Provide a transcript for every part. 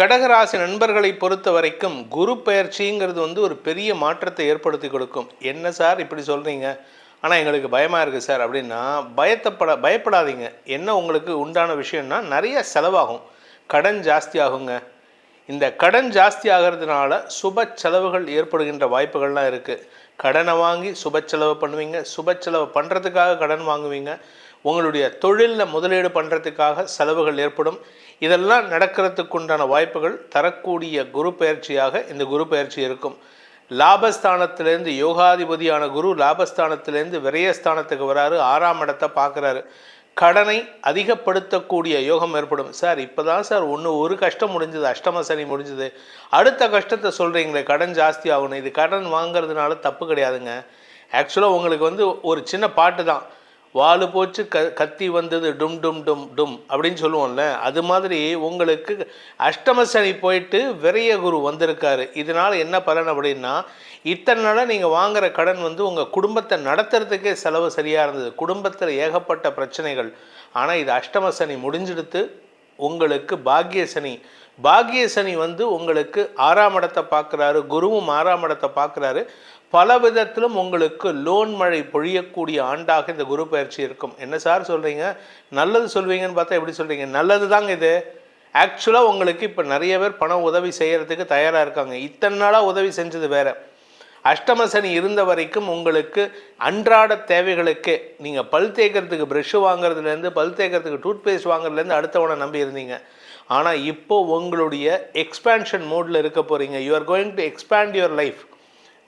கடகராசி நண்பர்களை பொறுத்த வரைக்கும் குரு பெயர்ச்சிங்கிறது வந்து ஒரு பெரிய மாற்றத்தை ஏற்படுத்தி கொடுக்கும். என்ன சார் இப்படி சொல்கிறீங்க ஆனால் எங்களுக்கு பயமாக இருக்குது சார் அப்படின்னா பயத்தப்பட பயப்படாதீங்க. என்ன உங்களுக்கு உண்டான விஷயம்னா நிறைய செலவாகும். கடன் ஜாஸ்தி ஆகுங்க இந்த கடன் ஜாஸ்தி ஆகிறதுனால சுப செலவுகள் ஏற்படுகின்ற வாய்ப்புகள்லாம் இருக்குது கடனை வாங்கி சுப செலவு பண்ணுவீங்க. சுப செலவு பண்ணுறதுக்காக கடன் வாங்குவீங்க. உங்களுடைய தொழிலில் முதலீடு பண்ணுறதுக்காக செலவுகள் ஏற்படும். இதெல்லாம் நடக்கிறதுக்கு உண்டான வாய்ப்புகள் தரக்கூடிய குரு பயிற்சியாக இந்த குரு பயிற்சி இருக்கும். லாபஸ்தானத்திலேருந்து யோகாதிபதியான குரு லாபஸ்தானத்திலேருந்து விரயஸ்தானத்துக்கு வராரு ஆறாம் இடத்தை பார்க்குறாரு. கடனை அதிகப்படுத்தக்கூடிய யோகம் ஏற்படும். சார் இப்போ தான் சார் ஒன்று ஒரு கஷ்டம் முடிஞ்சது அஷ்டம சனி முடிஞ்சது. அடுத்த கஷ்டத்தை சொல்கிறீங்களே கடன் ஜாஸ்தி ஆகணும். இது கடன் வாங்குறதுனால தப்பு கிடையாதுங்க. ஆக்சுவலாக உங்களுக்கு வந்து ஒரு சின்ன பாட்டு தான். வாலு போச்சு க கத்தி வந்தது டும் டும் டும் டும் அப்படின்னு சொல்லுவோம்ல அது மாதிரி உங்களுக்கு அஷ்டம சனி போயிட்டு விரைய குரு வந்திருக்காரு. இதனால் என்ன பலன் அப்படின்னா இத்தனை நாளாக நீங்கள் வாங்குற கடன் வந்து உங்கள் குடும்பத்தை நடத்துறதுக்கே செலவு சரியாக இருந்தது. குடும்பத்தில் ஏகப்பட்ட பிரச்சனைகள். ஆனால் இது அஷ்டம சனி முடிஞ்செடுத்து உங்களுக்கு பாக்கிய சனி. பாக்கிய சனி வந்து உங்களுக்கு ஆறாம் இடத்தை பார்க்குறாரு குருவும் ஆறாம் இடத்தை பார்க்குறாரு. பல விதத்திலும் உங்களுக்கு லோன் மழை பொழியக்கூடிய ஆண்டாக இந்த குரு பயிற்சி இருக்கும். என்ன சார் சொல்கிறீங்க நல்லது சொல்வீங்கன்னு பார்த்தா எப்படி சொல்கிறீங்க நல்லது தாங்க இது. ஆக்சுவலாக உங்களுக்கு இப்போ நிறைய பேர் பணம் உதவி செய்கிறதுக்கு தயாராக இருக்காங்க. இத்தனை நாளாக உதவி செஞ்சது வேற. அஷ்டம சனி இருந்த வரைக்கும் உங்களுக்கு அன்றாட தேவைகளுக்கு நீங்கள் பல் தேய்க்கிறதுக்கு ப்ரெஷ்ஷு வாங்குறதுலேருந்து பல் தேய்க்கிறதுக்கு டூத் பேஸ்ட் வாங்குறதுலேருந்து அடுத்தவனை நம்பி இருந்தீங்க. ஆனால் இப்போ உங்களுடைய எக்ஸ்பேன்ஷன் மோடில் இருக்க போகிறீங்க you are going to expand your life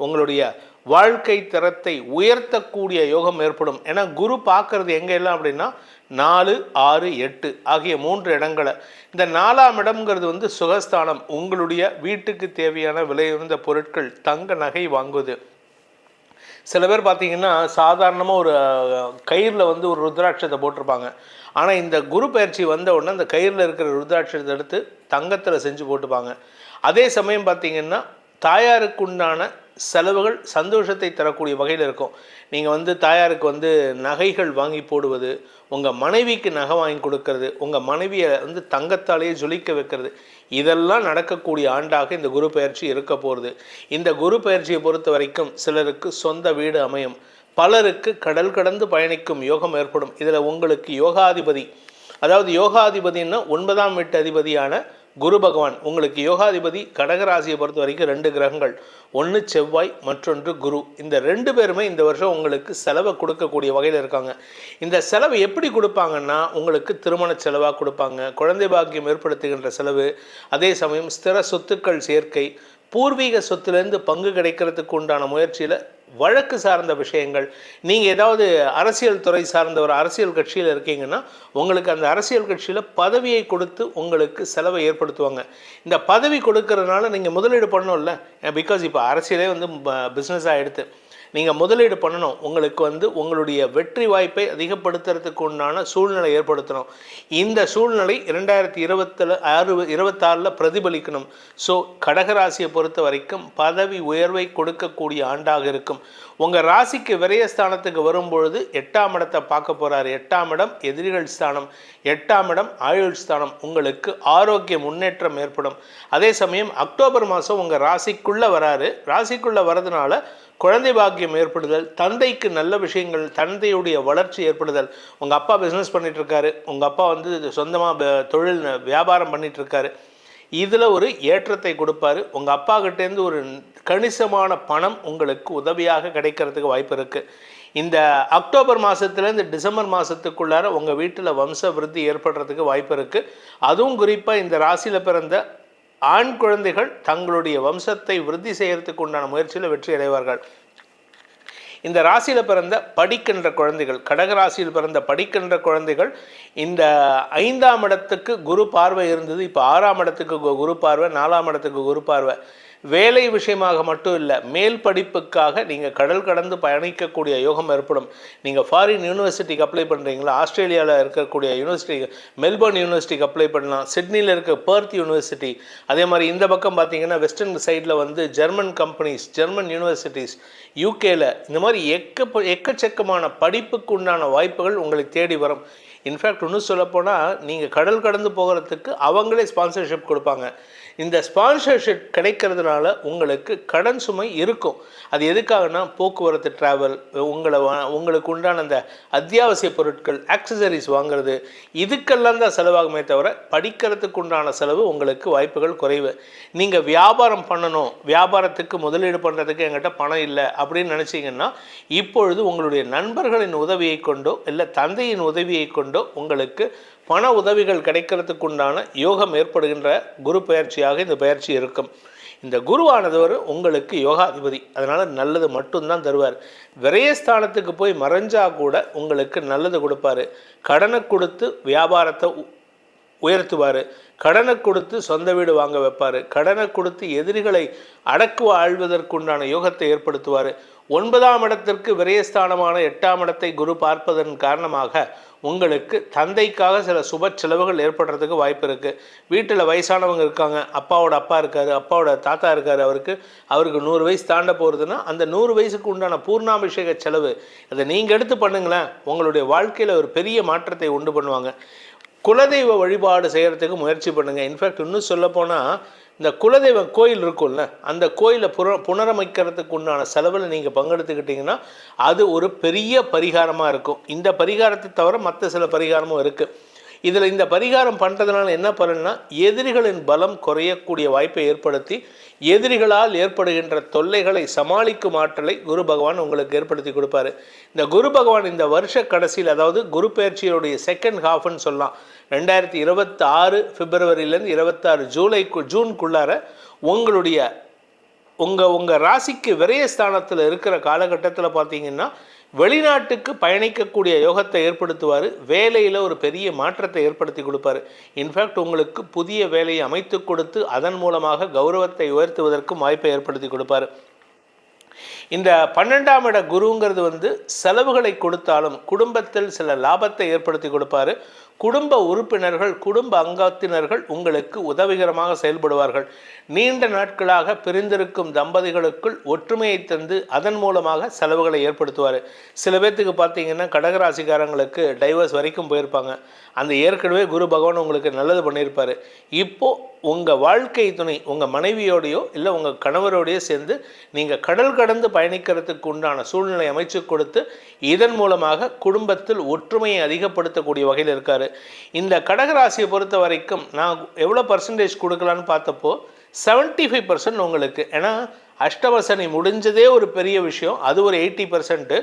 உங்களுடைய வாழ்க்கை தரத்தை உயர்த்தக்கூடிய யோகம் ஏற்படும். ஏன்னா குரு பார்க்கறது எங்கே எல்லாம் அப்படின்னா நாலு ஆறு எட்டு ஆகிய மூன்று இடங்களை. இந்த நாலாம் இடம்ங்கிறது வந்து சுகஸ்தானம். உங்களுடைய வீட்டுக்கு தேவையான விலையுறந்த பொருட்கள் தங்க நகை வாங்குவது. சில பேர் பார்த்தீங்கன்னா சாதாரணமாக ஒரு கயிறில் வந்து ஒரு ருத்ராட்சத்தை போட்டிருப்பாங்க. ஆனால் இந்த குரு பயிற்சி வந்த உடனே அந்த கயிறில் இருக்கிற ருத்ராட்சத்தை எடுத்து தங்கத்தில் செஞ்சு போட்டுப்பாங்க. அதே சமயம் பார்த்தீங்கன்னா தாயாருக்கு உண்டான செலவுகள் சந்தோஷத்தை தரக்கூடிய வகையில் இருக்கும். நீங்கள் வந்து தாயாருக்கு வந்து நகைகள் வாங்கி போடுவது உங்கள் மனைவிக்கு நகை வாங்கி கொடுக்கறது உங்கள் மனைவியை வந்து தங்கத்தாலேயே ஜொலிக்க வைக்கிறது இதெல்லாம் நடக்கக்கூடிய ஆண்டாக இந்த குரு பயிற்சி இருக்க போகிறது இந்த குரு பயிற்சியை பொறுத்த வரைக்கும் சிலருக்கு சொந்த வீடு அமையும். பலருக்கு கடல் கடந்து பயணிக்கும் யோகம் ஏற்படும். இதில் உங்களுக்கு யோகாதிபதி அதாவது யோகாதிபதினா ஒன்பதாம் வீட்டு அதிபதியான குரு பகவான் உங்களுக்கு யோகாதிபதி கடகராசியை பொறுத்த வரைக்கும் ரெண்டு கிரகங்கள். ஒன்று செவ்வாய் மற்றொன்று குரு. இந்த ரெண்டு பேருமே இந்த வருஷம் உங்களுக்கு செலவை கொடுக்கக்கூடிய வகையில் இருக்காங்க. இந்த செலவு எப்படி கொடுப்பாங்கன்னா உங்களுக்கு திருமண செலவாக கொடுப்பாங்க. குழந்தை பாக்கியம் ஏற்படுத்துகின்ற செலவு. அதே சமயம் ஸ்திர சொத்துக்கள் சேர்க்கை. பூர்வீக சொத்துலேருந்து பங்கு கிடைக்கிறதுக்கு உண்டான முயற்சியில் வழக்கு சார்ந்த விஷயங்கள். நீங்கள் ஏதாவது அரசியல் துறை சார்ந்த ஒரு அரசியல் கட்சியில் இருக்கீங்கன்னா உங்களுக்கு அந்த அரசியல் கட்சியில் பதவியை கொடுத்து உங்களுக்கு செலவை ஏற்படுத்துவாங்க. இந்த பதவி கொடுக்கறதுனால நீங்கள் முதலீடு பண்ணணும்ல பிகாஸ் இப்போ அரசியலே வந்து பிஸ்னஸாக எடுத்து. நீங்கள் முதலீடு பண்ணணும். உங்களுக்கு வந்து உங்களுடைய வெற்றி வாய்ப்பை அதிகப்படுத்துறதுக்கு உண்டான சூழ்நிலை ஏற்படுத்தணும். இந்த சூழ்நிலை இரண்டாயிரத்தி இருபத்தில் ஆறு இருபத்தாறில் பிரதிபலிக்கணும். ஸோ கடகராசியை பொறுத்த வரைக்கும் பதவி உயர்வை கொடுக்கக்கூடிய ஆண்டாக இருக்கும். உங்கள் ராசிக்கு விரயஸ்தானத்துக்கு வரும்பொழுது எட்டாம் இடத்தை பார்க்க போகிறாரு எட்டாம் இடம் எதிரிகள் ஸ்தானம். எட்டாம் இடம் ஆயுள் ஸ்தானம். உங்களுக்கு ஆரோக்கிய முன்னேற்றம் ஏற்படும். அதே சமயம் அக்டோபர் மாதம் உங்கள் ராசிக்குள்ளே வராரு. ராசிக்குள்ளே வரதுனால குழந்தை பாக்கியம் ஏற்படுதல் தந்தைக்கு நல்ல விஷயங்கள் தந்தையுடைய வளர்ச்சி ஏற்படுதல். உங்கள் அப்பா பிஸ்னஸ் பண்ணிகிட்ருக்காரு உங்கள் அப்பா வந்து சொந்தமாக தொழில் வியாபாரம் பண்ணிகிட்ருக்காரு இதில் ஒரு ஏற்றத்தை கொடுப்பாரு. உங்கள் அப்பா கிட்டேருந்து ஒரு கணிசமான பணம் உங்களுக்கு உதவியாக கிடைக்கிறதுக்கு வாய்ப்பு இருக்குது இந்த அக்டோபர் மாதத்துலேருந்து டிசம்பர் மாதத்துக்குள்ளார உங்கள் வீட்டில் வம்ச விருத்தி ஏற்படுறதுக்கு வாய்ப்பு இருக்குது அதுவும் குறிப்பாக இந்த ராசியில் பிறந்த ஆண் குழந்தைகள் தங்களுடைய வம்சத்தை விருத்தி செய்யறதுக்கு உண்டான முயற்சியில் வெற்றி அடைவார்கள். இந்த ராசியில் பிறந்த படிக்கின்ற குழந்தைகள் கடக ராசியில் பிறந்த படிக்கின்ற குழந்தைகள் இந்த ஐந்தாம் இடத்துக்கு குரு பார்வை இருந்தது இப்போ ஆறாம் இடத்துக்கு கு- குரு பார்வை நாலாம் இடத்துக்கு குரு பார்வை. வேலை விஷயமாக மட்டும் இல்லை மேல் படிப்புக்காக நீங்கள் கடல் கடந்து பயணிக்கக்கூடிய யோகம் ஏற்படும். நீங்கள் ஃபாரின் யூனிவர்சிட்டிக்கு அப்ளை பண்ணுறீங்களா ஆஸ்திரேலியாவில் இருக்கக்கூடிய யூனிவர்சிட்டி மெல்பர்ன் யூனிவர்சிட்டிக்கு அப்ளை பண்ணலாம் சிட்னியில் இருக்க பெர்த் யூனிவர்சிட்டி அதே மாதிரி இந்த பக்கம் பார்த்தீங்கன்னா வெஸ்டர்ன் சைடில் வந்து ஜெர்மன் கம்பெனிஸ் ஜெர்மன் யூனிவர்சிட்டிஸ் யூகேல இந்த மாதிரி எக்க எக்கச்சக்கமான படிப்புக்கு உண்டான வாய்ப்புகள் உங்களுக்கு தேடி வரும். இன்ஃபேக்ட் இன்னும் சொல்லப்போனால் நீங்கள் கடல் கடந்து போகிறதுக்கு அவங்களே ஸ்பான்சர்ஷிப் கொடுப்பாங்க. இந்த ஸ்பான்சர்ஷிப் கிடைக்கிறதுனால உங்களுக்கு கடன் சுமை இருக்கும். அது எதுக்காகனா போக்குவரத்து ட்ராவல் உங்களை உங்களுக்கு உண்டான அந்த அத்தியாவசிய பொருட்கள் ஆக்சசரிஸ் வாங்குறது இதுக்கெல்லாம் தான் செலவாகுமே தவிர படிக்கிறதுக்கு உண்டான செலவு உங்களுக்கு வாய்ப்புகள் குறைவு. நீங்கள் வியாபாரம் பண்ணணும் வியாபாரத்துக்கு முதலீடு பண்ணுறதுக்கு என்கிட்ட பணம் இல்லை அப்படின்னு நினச்சிங்கன்னா இப்பொழுது உங்களுடைய நண்பர்களின் உதவியை கொண்டோ இல்லை தந்தையின் உதவியை கொண்டோ உங்களுக்கு பண உதவிகள் கிடைக்கிறதுக்கு உண்டான யோகம் ஏற்படுகின்ற குரு பயிற்சியாக இந்த பயிற்சி இருக்கும். இந்த குருவானவர் உங்களுக்கு யோகாதிபதி. அதனால் நல்லது மட்டும்தான் தருவார். விரயஸ்தானத்துக்கு போய் மறைஞ்சா கூட உங்களுக்கு நல்லது கொடுப்பாரு. கடனை கொடுத்து வியாபாரத்தை உ- உயர்த்துவார். கடனை கொடுத்து சொந்த வீடு வாங்க வைப்பார். கடனை கொடுத்து எதிரிகளை அடக்கு ஆழ்வதற்குண்டான யோகத்தை ஏற்படுத்துவார். ஒன்பதாம் இடத்திற்கு விரயஸ்தானமான எட்டாம் இடத்தை குரு பார்ப்பதன் காரணமாக உங்களுக்கு தந்தைக்காக சில சுப செலவுகள் ஏற்படுறதுக்கு வாய்ப்பு இருக்குது வீட்டில் வயசானவங்க இருக்காங்க. அப்பாவோட அப்பா இருக்கார். அப்பாவோட தாத்தா இருக்கார். அவருக்கு அவருக்கு நூறு வயசு தாண்ட போகிறதுனா அந்த நூறு வயசுக்கு உண்டான பூர்ணாபிஷேக செலவு அதை நீங்கள் எடுத்து பண்ணுங்களேன். உங்களுடைய வாழ்க்கையில் ஒரு பெரிய மாற்றத்தை உண்டு பண்ணுவாங்க. குலதெய்வ வழிபாடு செய்கிறதுக்கு முயற்சி பண்ணுங்கள் இன்ஃபேக்ட் இன்னும் சொல்லப்போனால் இந்த குலதெய்வ கோயில் இருக்கும்ல அந்த கோயிலை புற புனரமைக்கிறதுக்கு உண்டான செலவில் நீங்கள் பங்கெடுத்துக்கிட்டிங்கன்னா அது ஒரு பெரிய பரிகாரமாக இருக்கும். இந்த பரிகாரத்தை தவிர மற்ற சில பரிகாரமும் இருக்குது இதில் இந்த பரிகாரம் பண்ணுறதுனால என்ன பலன்னா எதிரிகளின் பலம் குறையக்கூடிய வாய்ப்பை ஏற்படுத்தி எதிரிகளால் ஏற்படுகின்ற தொல்லைகளை சமாளிக்கும் ஆற்றலை குரு பகவான் உங்களுக்கு ஏற்படுத்தி கொடுப்பாரு. இந்த குரு பகவான் இந்த வருஷ கடைசியில் அதாவது குரு பயிற்சியுடைய செகண்ட் ஹாஃப்னு சொல்லலாம். ரெண்டாயிரத்தி இருபத்தி ஆறு பிப்ரவரியிலேருந்து இருபத்தாறு ஜூலைக்கு ஜூனுக்குள்ளார உங்களுடைய உங்கள் உங்கள் ராசிக்கு விரயஸ்தானத்தில் இருக்கிற காலகட்டத்தில் பார்த்தீங்கன்னா வெளிநாட்டுக்கு பயணிக்கக்கூடிய யோகத்தை ஏற்படுத்துவார். வேலையில் ஒரு பெரிய மாற்றத்தை ஏற்படுத்தி கொடுப்பாரு. இன்ஃபேக்ட் உங்களுக்கு புதிய வேலையை அமைத்து கொடுத்து அதன் மூலமாக கௌரவத்தை உயர்த்துவதற்கும் வாய்ப்பை ஏற்படுத்தி கொடுப்பாரு. இந்த பன்னெண்டாம் இட குருங்கிறது வந்து செலவுகளை கொடுத்தாலும் குடும்பத்தில் சில லாபத்தை ஏற்படுத்தி கொடுப்பாரு. குடும்ப உறுப்பினர்கள் குடும்ப அங்கத்தினர்கள் உங்களுக்கு உதவிகரமாக செயல்படுவார்கள். நீண்ட நாட்களாக பிரிந்திருக்கும் தம்பதிகளுக்குள் ஒற்றுமையை தந்து அதன் மூலமாக செலவுகளை ஏற்படுத்துவார். சில பேர்த்துக்கு பார்த்தீங்கன்னா கடகராசிக்காரங்களுக்கு டைவர்ஸ் வரைக்கும் போயிருப்பாங்க. அந்த ஏற்கனவே குரு பகவான் உங்களுக்கு நல்லது பண்ணியிருப்பார். இப்போ உங்கள் வாழ்க்கை துணை உங்கள் மனைவியோடையோ இல்லை உங்கள் கணவரோடையோ சேர்ந்து நீங்கள் கடல் கடந்து பயணிக்கிறதுக்கு உண்டான சூழ்நிலை அமைச்சு கொடுத்து இதன் மூலமாக குடும்பத்தில் ஒற்றுமையை அதிகப்படுத்தக்கூடிய வகையில் இருக்கார். இந்த கடகராசியை பொறுத்த வரைக்கும் நான் எவ்வளோ பர்சன்டேஜ் கொடுக்கலான்னு பார்த்தப்போ 75% ஃபைவ் பர்சன்ட் உங்களுக்கு. ஏன்னா அஷ்டமசனி முடிஞ்சதே ஒரு பெரிய விஷயம். அது ஒரு எயிட்டி பர்சன்ட்டு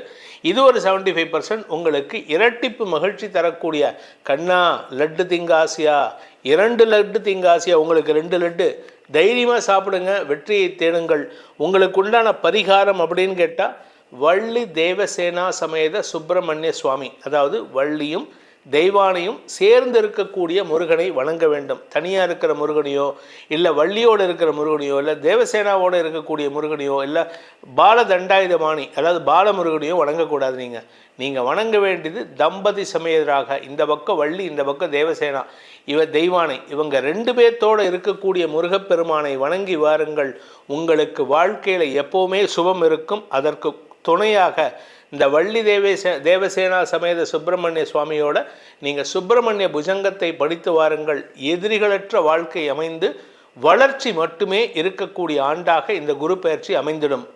இது ஒரு 75% ஃபைவ் பர்சன்ட். உங்களுக்கு இரட்டிப்பு மகிழ்ச்சி தரக்கூடிய கண்ணா லட்டு திங்காசியா இரண்டு லட்டு திங்காசியா உங்களுக்கு ரெண்டு லட்டு. தைரியமாக சாப்பிடுங்க வெற்றியை தேடுங்கள். உங்களுக்கு உண்டான பரிகாரம் அப்படின்னு கேட்டால் வள்ளி தேவசேனா சமேத சுப்பிரமணிய சுவாமி. அதாவது வள்ளியும் தெய்வானையும் சேர்ந்து இருக்கக்கூடிய முருகனை வணங்க வேண்டும். தனியாக இருக்கிற முருகனையோ இல்லை வள்ளியோடு இருக்கிற முருகனையோ இல்லை தேவசேனாவோடு இருக்கக்கூடிய முருகனையோ இல்லை பாலதண்டாயுதமானி அதாவது பாலமுருகனையோ வணங்கக்கூடாது நீங்கள் நீங்கள் வணங்க வேண்டியது தம்பதி சமேதராக. இந்த பக்கம் வள்ளி இந்த பக்கம் தேவசேனா. இவ தெய்வானை இவங்க ரெண்டு பேர்த்தோடு இருக்கக்கூடிய முருகப்பெருமானை வணங்கி வாருங்கள். உங்களுக்கு வாழ்க்கையில் எப்போவுமே சுபம் இருக்கும். அதற்கு துணையாக இந்த வள்ளி தேவேசே தேவசேனா சமேத சுப்பிரமணிய சுவாமியோட நீங்கள் சுப்பிரமணிய புஜங்கத்தை படித்து வாருங்கள். எதிரிகளற்ற வாழ்க்கை அமைந்து வளர்ச்சி மட்டுமே இருக்கக்கூடிய ஆண்டாக இந்த குரு பயிற்சி அமைந்திடும்.